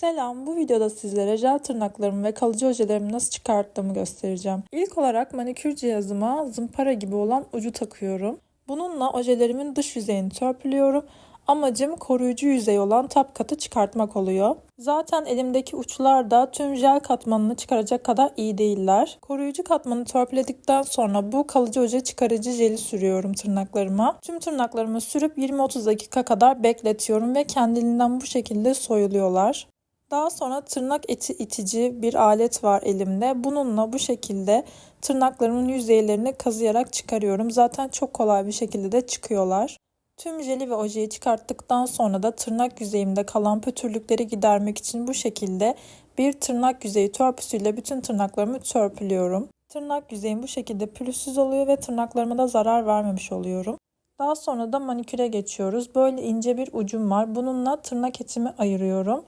Selam, bu videoda sizlere jel tırnaklarımı ve kalıcı ojelerimi nasıl çıkarttığımı göstereceğim. İlk olarak manikür cihazıma zımpara gibi olan ucu takıyorum. Bununla ojelerimin dış yüzeyini törpülüyorum. Amacım koruyucu yüzey olan tap katı çıkartmak oluyor. Zaten elimdeki uçlar da tüm jel katmanını çıkaracak kadar iyi değiller. Koruyucu katmanı törpüledikten sonra bu kalıcı oje çıkarıcı jeli sürüyorum tırnaklarıma. Tüm tırnaklarımı sürüp 20-30 dakika kadar bekletiyorum ve kendiliğinden bu şekilde soyuluyorlar. Daha sonra tırnak eti itici bir alet var elimde. Bununla bu şekilde tırnaklarımın yüzeylerini kazıyarak çıkarıyorum. Zaten çok kolay bir şekilde de çıkıyorlar. Tüm jeli ve ojeyi çıkarttıktan sonra da tırnak yüzeyimde kalan pötürlükleri gidermek için bu şekilde bir tırnak yüzeyi törpüsüyle bütün tırnaklarımı törpülüyorum. Tırnak yüzeyim bu şekilde pürüzsüz oluyor ve tırnaklarıma da zarar vermemiş oluyorum. Daha sonra da maniküre geçiyoruz. Böyle ince bir ucum var. Bununla tırnak etimi ayırıyorum.